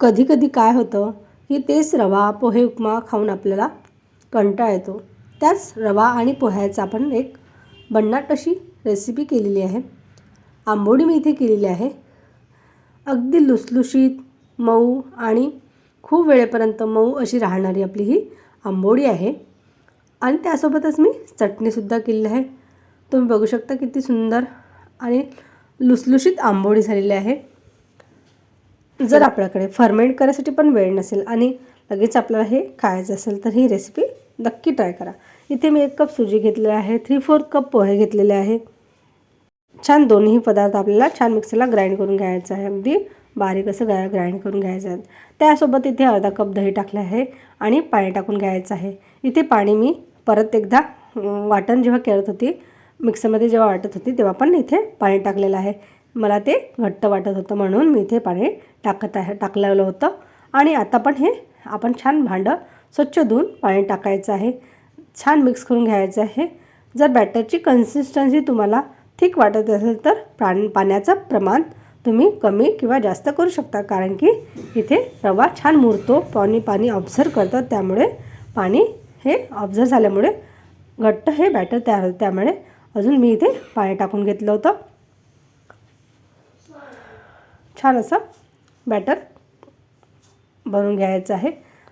कधी कधी काय होतं की तेच रवा पोहे उपमा खाऊन आपल्याला कंटाळा येतो. त्याच रवा आणि पोह्याचा आपण एक भन्नाट अशी रेसिपी केलेली आहे. आंबोडी मी इथे केलेली आहे. अगदी लुसलुशीत मऊ आणि खूप वेळेपर्यंत मऊ अशी राहणारी आपली ही आंबोडी आहे. आणि त्यासोबतच मी चटणीसुद्धा केलेली आहे. तुम्ही बघू शकता किती सुंदर आणि लुसलुशीत आंबोडी झालेली आहे. जर आपल्याकडे फर्मेंट करायसाठी पण वेळ नसेल आणि लगेच आपल्याला हे खायचं असेल तर ही रेसिपी नक्की ट्राय करा. इथे मी एक कप सुजी घेतलेला आहे थ्री फोर्थ कप पोहे घेतलेले आहे. छान दोन्ही पदार्थ आपल्याला छान मिक्सरला ग्राइंड करून घ्यायचं आहे. अगदी बारीक असं ग्रा ग्राइंड करून घ्यायचं आहे. त्यासोबत इथे अर्धा कप दही टाकलं आहे आणि पाणी टाकून घ्यायचं आहे. इथे पाणी मी परत एकदा वाटण जेव्हा करत होती मिक्सरमध्ये जेव्हा वाटत होती तेव्हा पण इथे पाणी टाकलेलं आहे. मला ते घट्ट वाटत होतं म्हणून मी इथे पाणी टाकत आहे टाकलेलं होतं. आणि आता पण हे आपण छान भांडं स्वच्छ धुवून पाणी टाकायचं आहे. छान मिक्स करून घ्यायचं आहे. जर बॅटरची कन्सिस्टन्सी तुम्हाला ठीक वाटत असेल तर प्राण पाण्याचं प्रमाण तुम्ही कमी किंवा जास्त करू शकता. कारण की इथे रवा छान मुरतो पाणी पाणी ऑब्झर्व करतं त्यामुळे पाणी हे ऑब्झर्व झाल्यामुळे घट्ट हे बॅटर तयार होतं. त्यामुळे अजून मी इथे पाणी टाकून घेतलं होतं. छान असं बॅटर बनवून घ्यायचं आहे.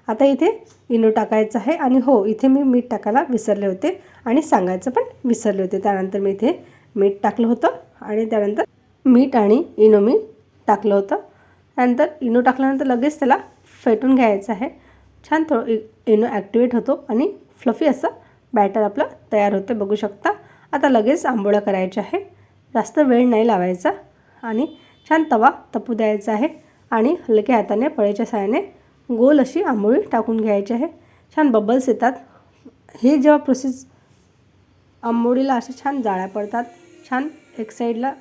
आता इथे इनो टाकायचं आहे आणि हो इथे मी मीठ टाकायला विसरले होते आणि सांगायचं पण विसरले होते. त्यानंतर मी इथे मीठ टाकलं होतं आणि त्यानंतर मीठ आणि इनो मी टाकलं होतं. त्यानंतर इनो टाकल्यानंतर लगेच त्याला फेटून घ्यायचं आहे. छान थोडं इनो ॲक्टिवेट होतो आणि फ्लफी असं बॅटर आपलं तयार होते. बघू शकता. आता लगेच आंबोळ्या करायच्या आहे. जास्त वेळ नाही लावायचा आणि छान तवा तपू द्यायचा आहे आणि हलक्या हाताने पळ्याच्या साहाय्याने गोल अशी आंबोळी टाकून घ्यायची आहे. छान बबल्स येतात. हे जेव्हा प्रोसेस आंबोळीला असे छान जाळ्या पडतात छान एक साईडला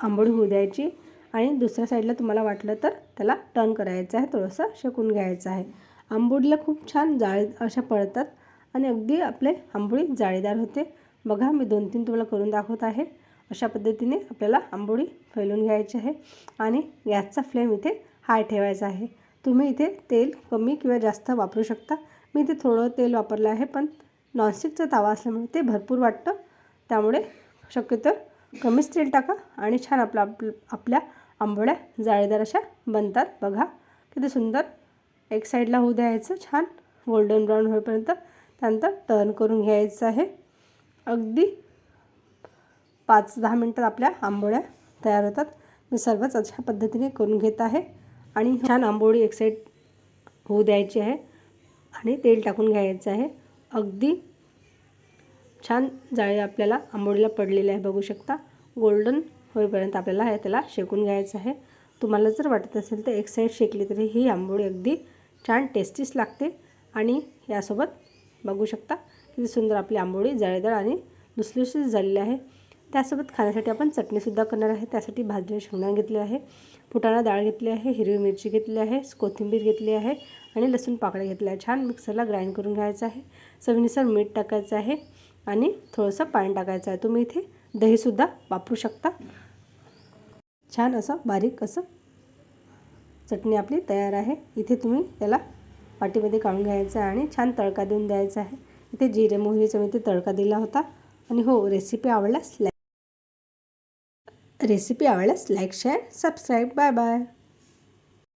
आंबोळी होऊ द्यायची आणि दुसऱ्या साईडला तुम्हाला वाटलं तर त्याला टर्न करायचं आहे थोडंसं शेकून घ्यायचं आहे. आंबोळीला खूप छान जाळे अशा पडतात आणि अगदी आपले आंबोळी जाळीदार होते. बघा मी दोन तीन तुम्हाला करून दाखवत आहे. अशा पद्धतीने आपल्याला आंबोळी फैलून घ्यायची आहे आणि गॅसचा फ्लेम इथे हाय ठेवायचा आहे. तुम्ही इथे तेल कमी किंवा जास्त वापरू शकता. मी इथे थोडं तेल वापरलं आहे पण नॉनस्टिकचा तावा असल्यामुळे ते भरपूर वाटतं. त्यामुळे शक्यतो कमीच तेल टाका आणि छान आपला आप आपल्या आंबोळ्या जाळीदार अशा बनतात. बघा किती सुंदर एक साईडला होऊ द्यायचं छान गोल्डन ब्राऊन होईपर्यंत त्यानंतर टर्न करून घ्यायचं आहे. अगदी पाच दहा मिनटात आपल्या आंबोळ्या तयार होतात. मी सर्वच अशा पद्धतीने करून घेत आहे. आणि छान आंबोळी एक साईड होऊ द्यायची आहे आणि तेल टाकून घ्यायचं आहे. अगदी छान जाळी आपल्याला आंबोळीला पडलेली आहे बघू शकता. गोल्डन होईपर्यंत आपल्याला हे त्याला शेकून घ्यायचं आहे. तुम्हाला जर वाटत असेल तर एक साईड शेकली तरी ही आंबोळी अगदी छान टेस्टीच लागते. आणि यासोबत बघू शकता किती सुंदर आपली आंबोळी जाळेदार आणि लुसलुसीत झालेली आहे. त्यासोबत खाण्यासाठी आपण चटणीसुद्धा करणार आहे. त्यासाठी भाजलेले शेंगदाणे घेतले आहे. फुटाणा डाळ घेतली आहे. हिरवी मिरची घेतली आहे. कोथिंबीर घेतली आहे. आणि लसूण पाकळ्या घेतल्या आहे छान मिक्सरला ग्राइंड करून घ्यायचं आहे. चवीनुसार मीठ टाकायचं आहे. आणि थोडंसं पाणी टाकायचं आहे. तुम्ही इथे दहीसुद्धा वापरू शकता. छान असं बारीक असं चटणी आपली तयार आहे. इथे तुम्ही त्याला पाटीमध्ये काढून घ्यायचं आहे. आणि छान तडका देऊन द्यायचा आहे. इथे जिरे मोहरीचा मी इथे तडका दिला होता. आणि हो रेसिपी आवडल्यास लाईक रेसिपी आवडल्यास like share subscribe. Bye bye.